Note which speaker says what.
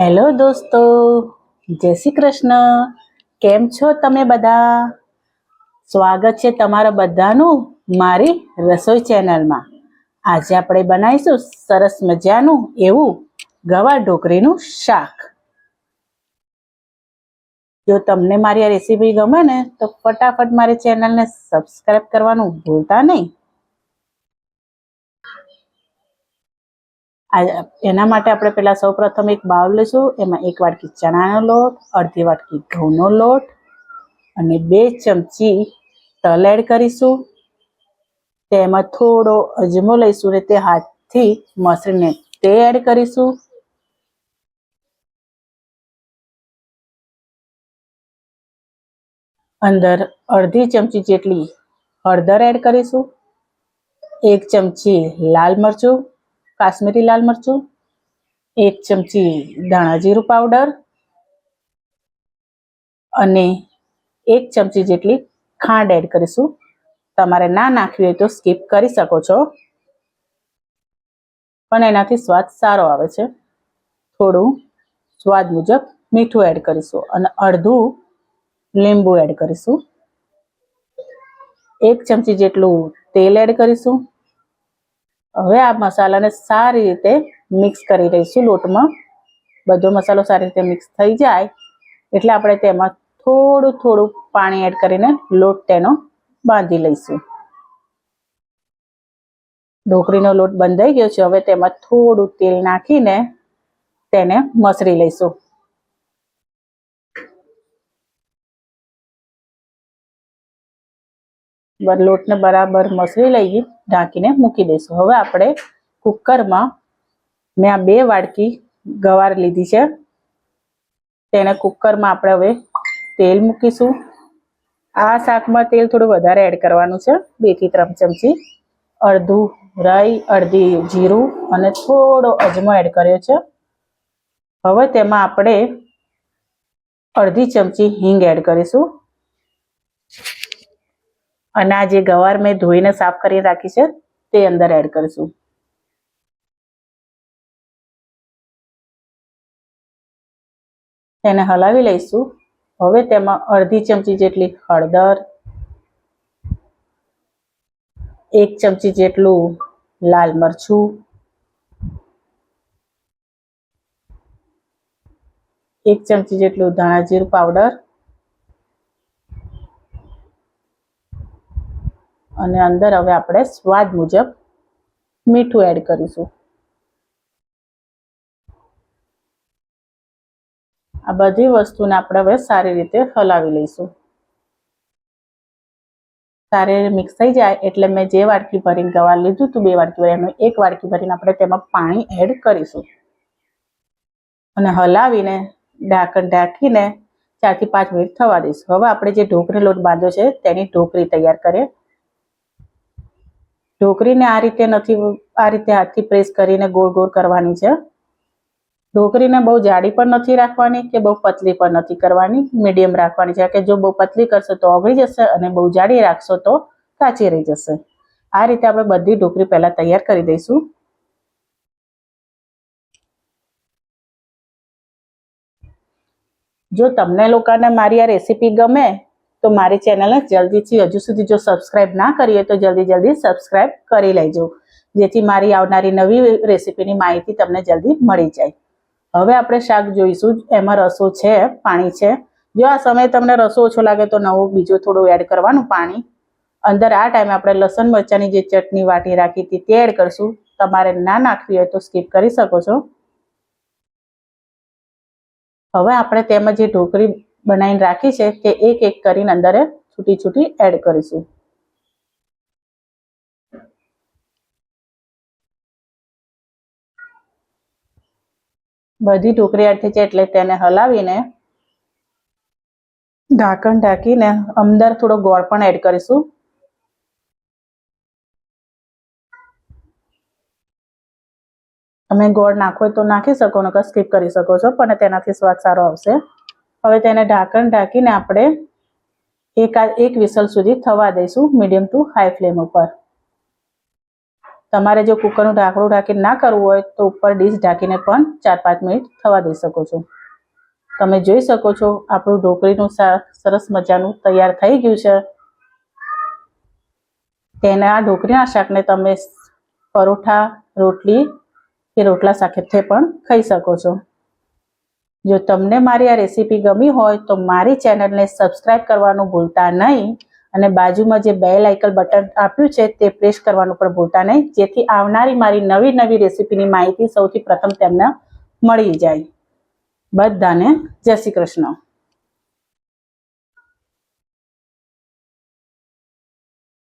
Speaker 1: Hello દોસ્તો, જય શ્રી કૃષ્ણ. કેમ છો તમે બધા? સ્વાગત છે તમારા બધાનું મારી રસોઈ ચેનલમાં. આજે આપણે બનાવીશું સરસ મજાનું એવું ગવા ઢોકરીનું શાક. જો તમને મારી આ રેસીપી ગમે ને, તો ફટાફટ મારી ચેનલને સબસ્ક્રાઇબ કરવાનું ભૂલતા નહીં. આ- એના માટે આપણે પહેલાં સૌ પ્રથમ એક બાઉલ લઈશું. એમાં એક વાટકી ચણાનો લોટ, અડધી વાટકી ઘઉંનો લોટ અને બે ચમચી તલ એડ કરીશું. તેમાં થોડો અજમો લઈશું ને તે હાથથી મસળીને તે એડ કરીશું. અંદર અડધી ચમચી જેટલી હળદર એડ કરીશું. એક ચમચી લાલ મરચું. કાશ્મીરી લાલ મરચું, એક ચમચી ધાણા જીરું પાવડર અને એક ચમચી જેટલી ખાંડ એડ કરીશું. તમારે ના નાખવી હોય તો સ્કીપ કરી શકો છો. પણ એનાથી સ્વાદ સારો આવે છે. થોડું સ્વાદ મુજબ મીઠું એડ કરીશું અને અડધું લીંબુ એડ કરીશું. એક ચમચી જેટલું તેલ એડ કરીશું. હવે આ મસાલાને સારી રીતે મિક્સ કરી દઈશું લોટમાં. બધો મસાલો સારી રીતે મિક્સ થઈ જાય. એટલે આપણે તેમાં થોડું થોડું પાણી એડ કરીને લોટ તેનો બાંધી લઈશું. ઢોકળીનો લોટ બંધાઈ ગયો છે. હવે તેમાં થોડું તેલ નાખીને તેને મસળી લઈશું. લોટને બરાબર મસળી લઈ ઢાંકીને મૂકી દઈશું. હવે આપણે કુકરમાં મેં આ બે વાડકી ગવાર લીધી છે. તેને કુકરમાં આપણે હવે તેલ મૂકીશું. આ શાકમાં તેલ થોડું વધારે એડ કરવાનું છે બેથી ત્રણ ચમચી. અડધું રાઈ, અડધી જીરું અને થોડો અજમો એડ કર્યો છે. હવે તેમાં આપણે અડધી ચમચી હિંગ એડ કરીશું. અને આ જે ગવાર મેં ધોઈને સાફ કરી રાખી છે, તે અંદર એડ કરીશું. તેને હલાવી લઈશું. હવે તેમાં અડધી ચમચી જેટલી હળદર, એક ચમચી જેટલું લાલ મરચું, એક ચમચી જેટલું ધાણા જીરું પાવડર અને અંદર હવે આપણે સ્વાદ મુજબ મીઠું એડ કરીશું. આ બધી વસ્તુને આપણે હવે સારી રીતે હલાવી લઈશું. સારી મિક્સ થઈ જાય એટલે મેં જે વાટકી ભરીને ગવાર લીધું હતું બે વાટકી ભરીને એક વાટકી ભરીને આપણે તેમાં પાણી એડ કરીશું. અને હલાવીને, ઢાંકણ ઢાંકીને ચારથી પાંચ મિનિટ થવા દઈશું. હવે આપણે જે ઢોકરી લોટ બાંધ્યો છે, તેની ઢોકળી તૈયાર કરીએ. ઢોકરીને આ રીતે નથી, આ રીતે હાથથી પ્રેસ કરીને ગોળ ગોળ કરવાની છે. ઢોકરીને બહુ જાડી પણ નથી રાખવાની કે બહુ પતલી પણ નથી કરવાની. મીડિયમ રાખવાની છે. કે જો બહુ પતલી કરશો તો ઓગળી જશે અને બહુ જાડી રાખશો તો કાચી રહી જશે. આ રીતે આપણે બધી ઢોકરી પહેલા તૈયાર કરી દઈશું. જો તમને લોકોને મારી આ રેસીપી ગમે તો મારી ચેનલને જલ્દીથી હજુ સુધી જો સબસ્ક્રાઇબ ના કરી હોય તો જલ્દી જલ્દી સબસ્ક્રાઇબ કરી લેજો. જેથી મારી આવનારી નવી રેસીપીની માહિતી તમને જલ્દી મળી જાય. હવે આપણે શાક જોઈશું. એમાં રસો છે, પાણી છે. જો આ સમયે તમને રસો ઓછો લાગે તો નવું બીજું થોડું એડ કરવાનું પાણી. અંદર આ ટાઈમે આપણે લસણ મરચાની જે ચટણી વાટી રાખી હતી તે એડ કરશું. તમારે ના નાખવી હોય તો સ્કીપ કરી શકો છો. હવે આપણે તેમાં જે ઢોકળી બનાવીને રાખી છે તે એક એક કરીને અંદર છૂટી છૂટી એડ કરીશું. બધી ટોકરી એડ છે એટલે તેને હલાવીને ઢાંકણ ઢાંકીને અંદર થોડો ગોળ પણ એડ કરીશું. તમે ગોળ નાખો તો નાખી શકો, નકર સ્કીપ કરી શકો છો, પણ તેનાથી સ્વાદ સારો આવશે. હવે તેને ઢાંકણ ઢાંકીને આપણે એકાદ એક વિસલ સુધી થવા દઈશું મીડિયમ ટુ હાઈ ફ્લેમ ઉપર. તમારે જો કુકરનું ઢાંકણું ઢાંકીને ના કરવું હોય તો ઉપર ડીશ ઢાંકીને પણ ચાર પાંચ મિનિટ થવા દઈ શકો છો. તમે જોઈ શકો છો આપણું ઢોકળીનું સરસ મજાનું તૈયાર થઈ ગયું છે. તેના ઢોકળીના શાકને તમે પરોઠા, રોટલી કે રોટલા સાથે પણ ખાઈ શકો છો. જો તમને મારી આ રેસીપી ગમી હોય તો મારી ચેનલને સબસ્ક્રાઇબ કરવાનું ભૂલતા નહીં અને બાજુમાં જે બેલ આઇકલ બટન આપ્યું છે તે પ્રેસ કરવાનું પણ ભૂલતા નહીં, જેથી આવનારી મારી નવી નવી રેસીપીની માહિતી સૌથી પ્રથમ તેમને મળી જાય. બધાને જય શ્રી કૃષ્ણ.